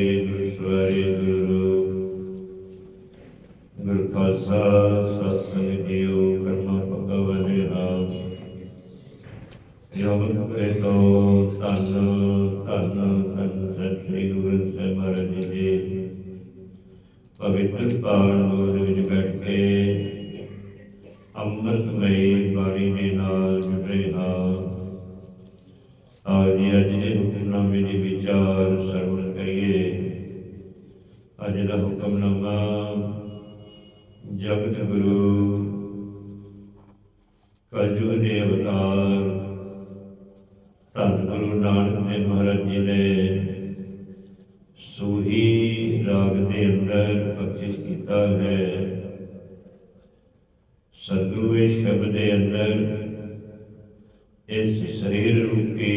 ਸ੍ਰੀ ਗੁਰੂ ਗੁਰ ਖਾਲਸਾ ਸਤਿ ਸੰਗ ਕਰਮਾ ਭਗਵਾਨੇ ਨਾਮ ਯੋਗ ਕਰੇ ਤੋ ਧੰਨ ਧੰਨ ਧੰਨ ਸ੍ਰੀ ਗੁਰੂ ਗ੍ਰੰਥ ਸਾਹਿਬ ਮਹਾਰਾਜ ਜੀ ਦੇ ਪਵਿੱਤਰ ਪਾਵਨ ਗੋਦ ਵਿੱਚ ਬੈਠ ਕੇ ਅੰਮ੍ਰਿਤਮਈ ਬਾਣੀ ਦੇ ਨਾਲ ਦਾ ਹੁਕਮਨਾਮਾ ਜਗਤ ਗੁਰੂ ਕਲਯੁਗ ਦੇ ਅਵਤਾਰ, ਧੰਨ ਗੁਰੂ ਨਾਨਕ ਦੇਵ ਮਹਾਰਾਜ ਜੀ ਨੇ ਸੂਹੀ ਰਾਗ ਦੇ ਅੰਦਰ ਬਖਸ਼ਿਸ਼ ਕੀਤਾ ਹੈ। ਸਤਿਗੁਰੂ ਇਸ ਸ਼ਬਦ ਦੇ ਅੰਦਰ ਇਸ ਸਰੀਰ ਰੂਪੀ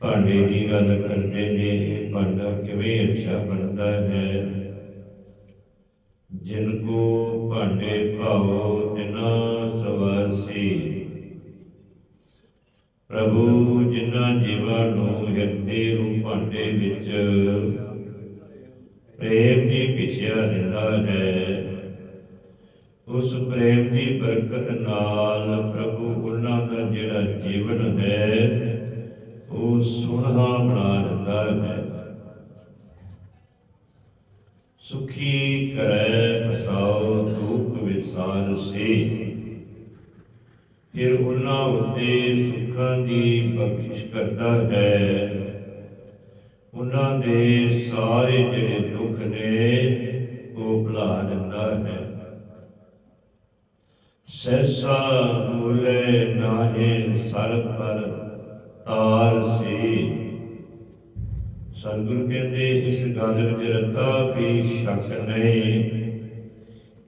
ਭਾਂਡੇ ਦੀ ਗੱਲ ਕਰਦੇ ਨੇ, ਭਾਂਡਾ ਕਿਵੇਂ ਅੱਛਾ ਬਣਦਾ ਹੈ? ਜਿਨ ਕੋ ਭਾਂਡੇ ਭਾਵੋ ਤਿਨਾ ਸਵਾਸੀ ਪ੍ਰਭੂ, ਜਿਨ੍ਹਾਂ ਜੀਵਾਂ ਨੂੰ ਹਿਰਦੇ ਨੂੰ ਭਾਂਡੇ ਵਿੱਚ ਪ੍ਰੇਮ ਦੀ ਪਿਛਿਆ ਦਿੰਦਾ ਹੈ, ਉਸ ਪ੍ਰੇਮ ਦੀ ਬਰਕਤ ਨਾਲ ਵਿਸਾਰ ਫਿਰ ਉਹਨਾਂ ਉੱਤੇ ਸੁੱਖਾਂ ਦੀ ਬਖਸ਼ਿਸ਼ ਕਰਦਾ ਹੈ। ਉਹਨਾਂ ਦੇ ਸਾਰੇ ਜਿਹੜੇ ਦੁੱਖ ਨੇ, ਉਹ ਭੁਲਾ ਦਿੰਦਾ ਹੈ। ਸੈਸਾ ਮੁਲੇ ਨਾਹੇ ਸਰ ਪਰ ਤਾਰ ਸੀ। ਸਤਿਗੁਰੂ ਕਹਿੰਦੇ, ਇਸ ਗੱਲ ਵਿੱਚ ਰੱਤਾ ਵੀ ਸ਼ੱਕ ਨਹੀਂ।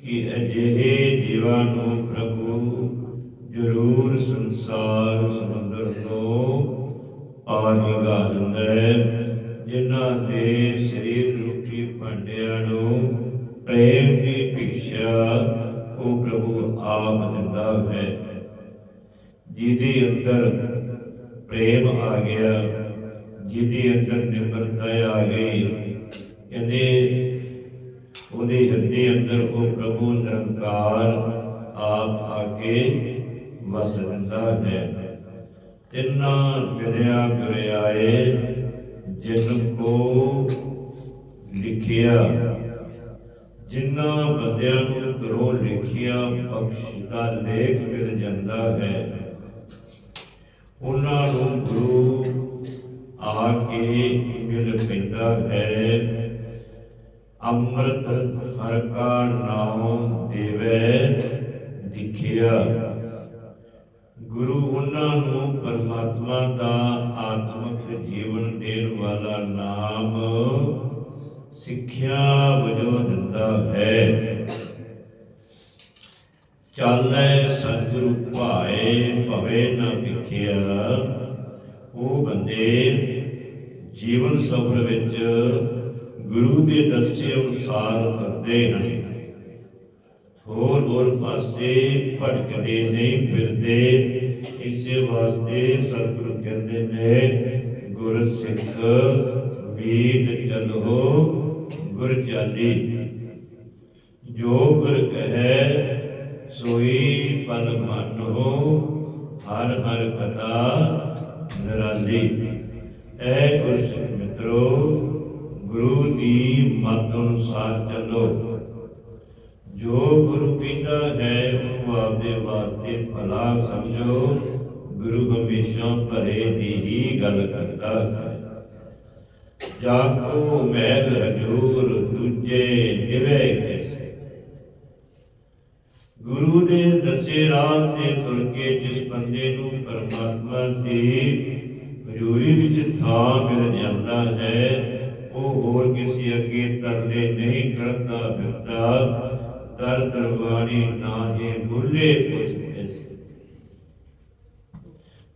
ਕਿ ਅਜਿਹੇ ਜੀਵਾਂ ਨੂੰ ਪ੍ਰਭੂ ਜ਼ਰੂਰ ਸੰਸਾਰ ਸਮੁੰਦਰ ਤੋਂ ਪਾਰ ਲਗਾ ਦਿੰਦਾ ਹੈ, ਜਿਨ੍ਹਾਂ ਦੇ ਸਰੀਰ ਰੂਪੀ ਭਾਂਡਿਆਂ ਨੂੰ ਪ੍ਰੇਮ ਦੀ ਭਿਕਸ਼ਾ ਉਹ ਪ੍ਰਭੂ ਆਪ ਦਿੰਦਾ ਹੈ। ਜਿਹਦੇ ਅੰਦਰ ਪ੍ਰੇਮ ਆ ਗਿਆ, ਜਿਹਦੇ ਅੰਦਰ ਨਿਮਰਤਾ ਆ ਗਈ ਕਹਿੰਦੇ ਉਹਦੇ ਹਿਰਦੇ ਅੰਦਰ ਉਹ ਪ੍ਰਭੂ ਨਿਰੰਕਾਰ ਆਪ ਆ ਕੇ ਵਸ ਹੈ। ਤਿੰਨਾਂ ਗਿਰਿਆ ਗਿਰਿਆਏ ਜਿਨ ਕੋ ਲਿਖਿਆ। ਜਿਨ੍ਹਾਂ ਬੰਦਿਆਂ ਨੂੰ ਕਰੋ ਲਿਖਿਆ ਬਖਸ਼ ਦਾ ਲੇਖ ਮਿਲ ਜਾਂਦਾ ਹੈ। ਉਹਨਾਂ ਨੂੰ ਗੁਰੂ ਆ ਕੇ ਮਿਲ ਪੈਂਦਾ ਹੈ। ਅੰਮ੍ਰਿਤ ਹਰ ਕਾ ਨਾਮ ਦੇਵੇ ਦਿਖਿਆ ਗੁਰੂ ਉਹਨਾਂ ਨੂੰ ਪਰਮਾਤਮਾ ਦਾ ਆਤਮਿਕ ਜੀਵਨ ਦੇਣ ਵਾਲਾ ਨਾਮ ਸਿੱਖਿਆ ਵਜੋਂ ਦਿੰਦਾ ਹੈ। ਚਾਲੈ ਸਤਿਗੁਰੂ ਭਾਏ, ਭਵੇ ਨਾ ਵਿਖਿਆ ਉਹ ਬੰਦੇ ਜੀਵਨ ਸਫਰ ਵਿੱਚ ਗੁਰੂ ਦੇ ਦੱਸੇ ਅਨੁਸਾਰ ਕਰਦੇ ਹਨ। ਹੋਰ ਹੋਰ ਪਾਸੇ ਭਟਕਦੇ ਨਹੀਂ ਫਿਰਦੇ। ਇਸੇ ਵਾਸਤੇ ਸਤਿਗੁਰੂ ਕਹਿੰਦੇ ਨੇ, ਗੁਰ ਸਿੱਖ ਵੀਦ ਚਲੋ ਗੁਰ ਚਾਲੀ। ਜੋ ਗੁਰ ਕਹੈ, ਸੋਈ ਪਲ ਮੰਨੋ, ਹਰ ਹਰ ਕਥਾ ਨਿਰਾਲੀ। ਐ ਗੁਰਸਿੱਖ ਮਤ ਅਨੁਸਾਰ ਚੱਲੋ। ਜੋ ਗੁਰੂ ਕਹਿੰਦਾ ਹੈ, ਉਹਨੂੰ ਆਪਦੇ ਵਾਸਤੇ ਭਲਾ ਸਮਝੋ। ਗੁਰੂ ਹਮੇਸ਼ਾ ਭਲੇ ਦੀ ਹੀ ਗੱਲ ਕਰਦਾ। ਹੈ ਜਾ ਕੋ ਹਜੂਰ ਦੂਜੇ ਜਿਵੇਂ ਕੈਸੇ? ਗੁਰੂ ਦੇ ਦੱਸੇ ਰਾਹ ਤੇ ਤੁਰ ਕੇ ਜਿਸ ਬੰਦੇ ਨੂੰ ਪਰਮਾਤਮਾ ਦੀ ਹਜ਼ੂਰੀ ਵਿੱਚ ਥਾਂ ਮਿਲ ਜਾਂਦਾ ਹੈ ਉਹ ਹੋਰ ਕਿਸੇ ਅੱਗੇ ਤਰਲੇ ਨਹੀਂ ਕਰਦਾ ਫਿਰਦਾ। ਦਰ ਦਰਬਾਰੀ ਨਾਹੇ ਬੁੱਲੇ ਕੁਛ ਐਸੇ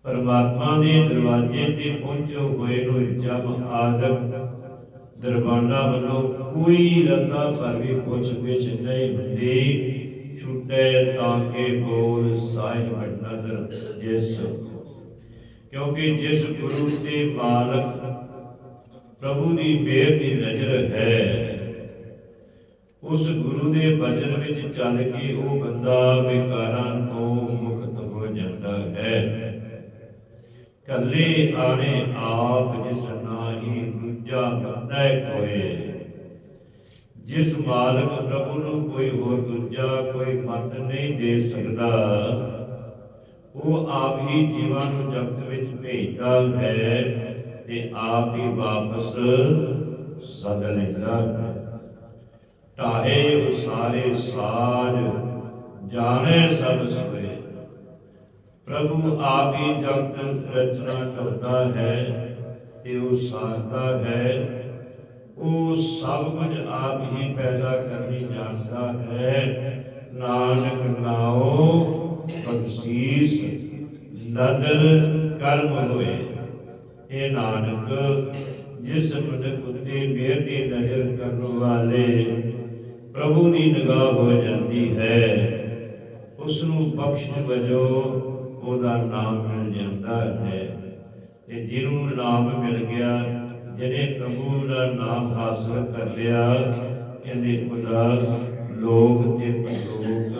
ਪਰਮਾਤਮਾ ਦੇ ਦਰਵਾਜ਼ੇ ਤੇ ਪਹੁੰਚੋ, ਹੋਏ ਨੂੰ ਜਬ ਆਦਮ ਦਰਬਾਨਾ ਵੱਲੋਂ ਕੋਈ ਰਤਾ ਪਰ ਵੀ ਪੁੱਛ ਗਿਛ ਨਹੀਂ ਹੁੰਦੀ। ਛੁੱਟੇ ਤਾਂ ਕੇ ਬੋਲ ਸਾਹਿਬ ਨਦਰ ਜਿਸ। ਕਿਉਂਕਿ ਜਿਸ ਗੁਰੂ ਦੇ ਮਾਲਕ ਪ੍ਰਭੂ ਦੀ ਮਿਹਰ ਦੀ ਨਜ਼ਰ ਹੈ। ਉਸ ਗੁਰੂ ਦੇ ਬਚਨ ਵਿੱਚ ਚੱਲ ਕੇ ਉਹ ਬੰਦਾ ਵਿਕਾਰਾਂ ਤੋਂ ਮੁਕਤ ਹੋ ਜਾਂਦਾ ਹੈ। ਕੱਲੇ ਆਣੇ ਆਪ ਜਿਸ ਨਾਹੀ ਦੂਜਾ ਬੰਦਾ ਕੋਏ ਜਿਸ ਮਾਲਕ ਪ੍ਰਭੂ ਨੂੰ ਕੋਈ ਹੋਰ ਦੂਜਾ ਕੋਈ ਮਤ ਨਹੀਂ ਦੇ ਸਕਦਾ, ਉਹ ਆਪ ਹੀ ਜੀਵਾਂ ਨੂੰ ਜਗਤ ਵਿੱਚ ਭੇਜਦਾ ਹੈ। ਤੇ ਆਪ ਹੀ ਵਾਪਸ ਸਦ ਲੈਂਦਾ ਹੈ ਢਾਹੇ ਉਸਾਰੇ ਸਾਜ, ਜਾਣੇ ਸਭ ਸੋਏ ਪ੍ਰਭੂ ਆਪ ਹੀ ਜਗਤ ਰਚਨਾ ਕਰਦਾ ਹੈ ਤੇ ਉਹ ਸਾਰਦਾ ਹੈ। ਉਹ ਸਭ ਕੁਝ ਆਪ ਹੀ ਪੈਦਾ ਕਰਨੀ ਜਾਣਦਾ ਹੈ। ਨਾਨਕ ਨਾਉ ਬਖਸ਼ੀਸ ਨਦਰ ਕਰਮ ਹੋਏ। ਇਹ ਨਾਨਕ, ਜਿਸ ਮਨੁੱਖ ਉਤੇ ਮਿਹਰ ਦੀ ਨਜ਼ਰ ਕਰਨ ਵਾਲੇ ਪ੍ਰਭੂ ਦੀ ਨਿਗਾਹ ਹੋ ਜਾਂਦੀ ਹੈ ਉਸ ਨੂੰ ਬਖਸ਼ਿਸ਼ ਵਜੋਂ ਉਹਦਾ ਨਾਮ ਮਿਲ ਜਾਂਦਾ ਹੈ। ਤੇ ਜਿਹਨੂੰ ਨਾਮ ਮਿਲ ਗਿਆ, ਜਿਹਨੇ ਪ੍ਰਭੂ ਦਾ ਨਾਮ ਹਾਸਲ ਕਰ ਲਿਆ ਕਹਿੰਦੇ ਉਹਦਾ ਲੋਕ ਤੇ ਪਰਲੋਕ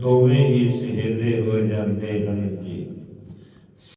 ਦੋਵੇਂ ਹੀ ਸਹੇਲੇ ਹੋ ਜਾਂਦੇ ਹਨ।